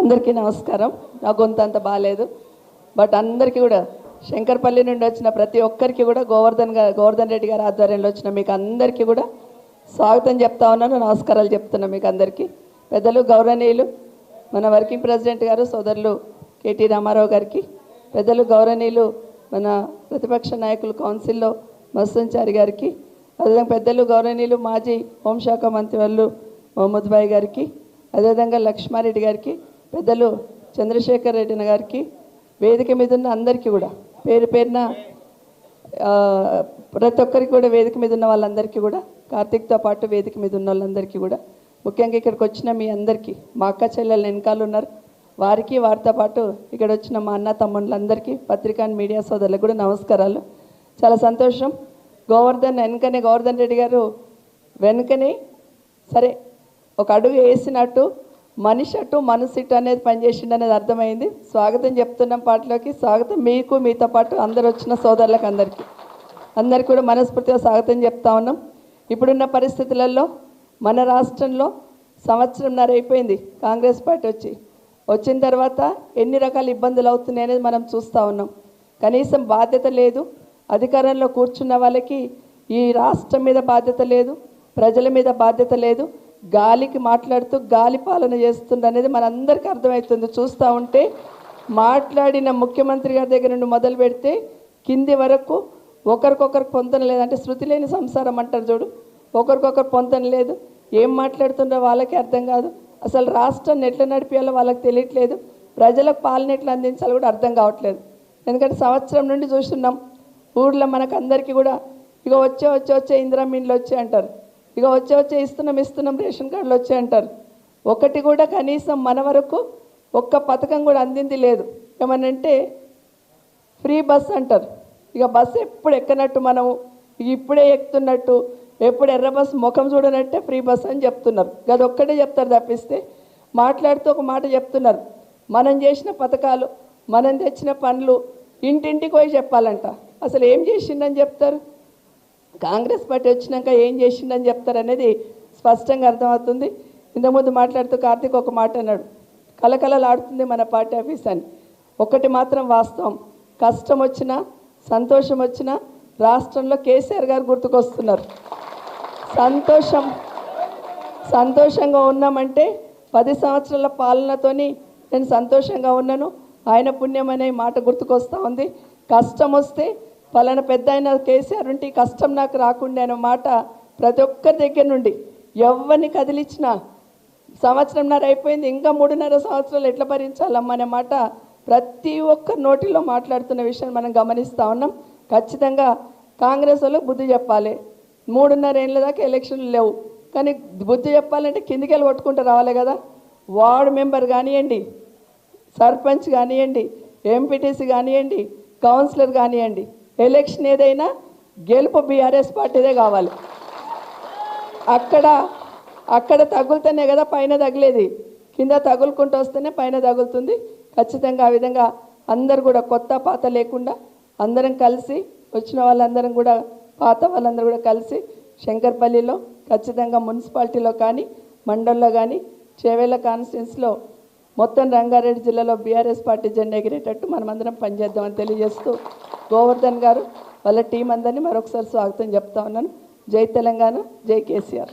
అందరికీ నమస్కారం. నా గొంతు అంత బాగాలేదు బట్ అందరికీ కూడా శంకర్పల్లి నుండి వచ్చిన ప్రతి ఒక్కరికి కూడా గోవర్ధన్ గారు గోవర్ధన్ రెడ్డి గారి ఆధ్వర్యంలో వచ్చిన మీకు అందరికీ కూడా స్వాగతం చెప్తా ఉన్నాను. నమస్కారాలు చెప్తున్నా మీకు అందరికీ. పెద్దలు గౌరవనీయులు మన వర్కింగ్ ప్రెసిడెంట్ గారు సోదరులు కేటీ రామారావు గారికి పెద్దలు గౌరవనీయులు మన ప్రతిపక్ష నాయకులు కౌన్సిల్లో మత్సంచారి గారికి అదేవిధంగా పెద్దలు గౌరవనీయులు మాజీ హోంశాఖ మంత్రి వాళ్ళు మహమ్మద్ భాయ్ గారికి అదేవిధంగా లక్ష్మారెడ్డి గారికి పెద్దలు చంద్రశేఖర్ రెడ్డి గారికి వేదిక మీద ఉన్న అందరికీ కూడా పేరు పేరున ప్రతి ఒక్కరికి కూడా వేదిక మీద ఉన్న వాళ్ళందరికీ కూడా కార్తీక్తో పాటు వేదిక మీద ఉన్న వాళ్ళందరికీ కూడా ముఖ్యంగా ఇక్కడికి వచ్చిన మీ అందరికీ మా అక్క చెల్లెలు వెనకాల ఉన్నారు వారికి వారితో పాటు ఇక్కడ వచ్చిన మా అన్న తమ్ముళ్ళందరికీ పత్రికా మీడియా సోదరులకు కూడా నమస్కారాలు. చాలా సంతోషం. గోవర్ధన్ వెనుకనే గోవర్ధన్ రెడ్డి గారు వెనుకనే సరే ఒక అడుగు వేసినట్టు మనిషి అటు మనసు ఇటు అనేది పనిచేసిండు అనేది అర్థమైంది. స్వాగతం చెప్తున్నాం పాటలోకి. స్వాగతం మీకు మీతో పాటు అందరు వచ్చిన సోదరులకు అందరికీ. అందరికీ కూడా మనస్ఫూర్తిగా స్వాగతం చెప్తా ఉన్నాం. ఇప్పుడున్న పరిస్థితులలో మన రాష్ట్రంలో సంవత్సరంన్నర అయిపోయింది కాంగ్రెస్ పార్టీ వచ్చి. వచ్చిన తర్వాత ఎన్ని రకాల ఇబ్బందులు అవుతున్నాయి అనేది మనం చూస్తూ ఉన్నాం. కనీసం బాధ్యత లేదు. అధికారంలో కూర్చున్న వాళ్ళకి ఈ రాష్ట్రం మీద బాధ్యత లేదు. ప్రజల మీద బాధ్యత లేదు. గాలికి మాట్లాడుతూ గాలి పాలన చేస్తుంది అనేది మనందరికీ అర్థమవుతుంది చూస్తూ ఉంటే మాట్లాడిన ముఖ్యమంత్రి గారి దగ్గర నుండి మొదలు పెడితే కింది వరకు ఒకరికొకరు పొందన లేదు. అంటే శృతి లేని సంసారం అంటారు చూడు. ఒకరికొకరు పొందన లేదు. ఏం మాట్లాడుతుండో వాళ్ళకి అర్థం కాదు. అసలు రాష్ట్రాన్ని ఎట్లా నడిపేయాలో వాళ్ళకి తెలియట్లేదు. ప్రజలకు పాలన ఎట్లా అందించాలో కూడా అర్థం కావట్లేదు. ఎందుకంటే సంవత్సరం నుండి చూస్తున్నాం. ఊర్లో మనకు అందరికీ కూడా ఇక వచ్చే వచ్చే వచ్చే ఇందిరా మీన్లు వచ్చే అంటారు. ఇక వచ్చే వచ్చే ఇస్తున్నాం ఇస్తున్నాం రేషన్ కార్డులు వచ్చే అంటారు. ఒకటి కూడా కనీసం మన వరకు ఒక్క పథకం కూడా అందింది లేదు. ఏమనంటే ఫ్రీ బస్ అంటారు. ఇక బస్సు ఎప్పుడు ఎక్కనట్టు మనము ఇప్పుడే ఎక్కుతున్నట్టు ఎప్పుడు ఎర్ర బస్ ముఖం చూడనట్టే ఫ్రీ బస్ అని చెప్తున్నారు. అది ఒక్కటే చెప్తారు తప్పిస్తే మాట్లాడుతూ ఒక మాట చెప్తున్నారు. మనం చేసిన పథకాలు మనం తెచ్చిన పనులు ఇంటింటికి పోయి చెప్పాలంట. అసలు ఏం చేసిండని చెప్తారు? కాంగ్రెస్ పార్టీ వచ్చినాక ఏం చేసిండని చెప్తారనేది స్పష్టంగా అర్థమవుతుంది. ఇంతకుముందు మాట్లాడుతూ కార్తీక్ ఒక మాట అన్నాడు కలకలలాడుతుంది మన పార్టీ ఆఫీస్ అని. ఒకటి మాత్రం వాస్తవం కష్టం వచ్చినా సంతోషం వచ్చినా రాష్ట్రంలో కేసీఆర్ గారు గుర్తుకొస్తున్నారు. సంతోషం సంతోషంగా ఉన్నామంటే పది సంవత్సరాల పాలనతోని నేను సంతోషంగా ఉన్నాను. ఆయన పుణ్యం అనే మాట గుర్తుకొస్తూ ఉంది. కష్టం వస్తే పలానా పెద్ద ఆయన కేసీఆర్ ఉంటే కష్టం నాకు రాకుండా అనే మాట ప్రతి ఒక్కరి దగ్గర నుండి ఎవరిని కదిలించినా సంవత్సరంన్నర అయిపోయింది ఇంకా మూడున్నర సంవత్సరాలు ఎట్లా భరించాలమ్మా అనే మాట ప్రతి ఒక్క నోటిలో మాట్లాడుతున్న విషయం మనం గమనిస్తూ ఉన్నాం. ఖచ్చితంగా కాంగ్రెస్ వాళ్ళు బుద్ధి చెప్పాలి. మూడున్నర ఏళ్ళ దాకా ఎలక్షన్లు లేవు. కానీ బుద్ధి చెప్పాలంటే కిందికి వెళ్ళి కొట్టుకుంటూ రావాలి కదా. వార్డు మెంబర్ కానివ్వండి సర్పంచ్ కానివ్వండి ఎంపీటీసీ కానివ్వండి కౌన్సిలర్ కానివ్వండి ఎలక్షన్ ఏదైనా గెలుపు బీఆర్ఎస్ పార్టీదే కావాలి. అక్కడ అక్కడ తగులుతనే కదా పైన తగిలేది. కింద తగులుకుంటూ వస్తేనే పైన తగులుతుంది. ఖచ్చితంగా ఆ విధంగా అందరు కూడా కొత్త పాత లేకుండా అందరం కలిసి వచ్చిన వాళ్ళందరం కూడా పాత వాళ్ళందరూ కూడా కలిసి శంకర్పల్లిలో ఖచ్చితంగా మున్సిపాలిటీలో కానీ మండల్లో కానీ చేవేళ్ళ కాన్స్టిట్యున్సీలో మొత్తం రంగారెడ్డి జిల్లాలో బీఆర్ఎస్ పార్టీ జెండా ఎగిరేటట్టు మనమందరం పనిచేద్దామని తెలియజేస్తూ గోవర్ధన్ గారు వాళ్ళ టీం అందరినీ మరొకసారి స్వాగతం చెప్తా ఉన్నాను. జై తెలంగాణ జై కేసీఆర్.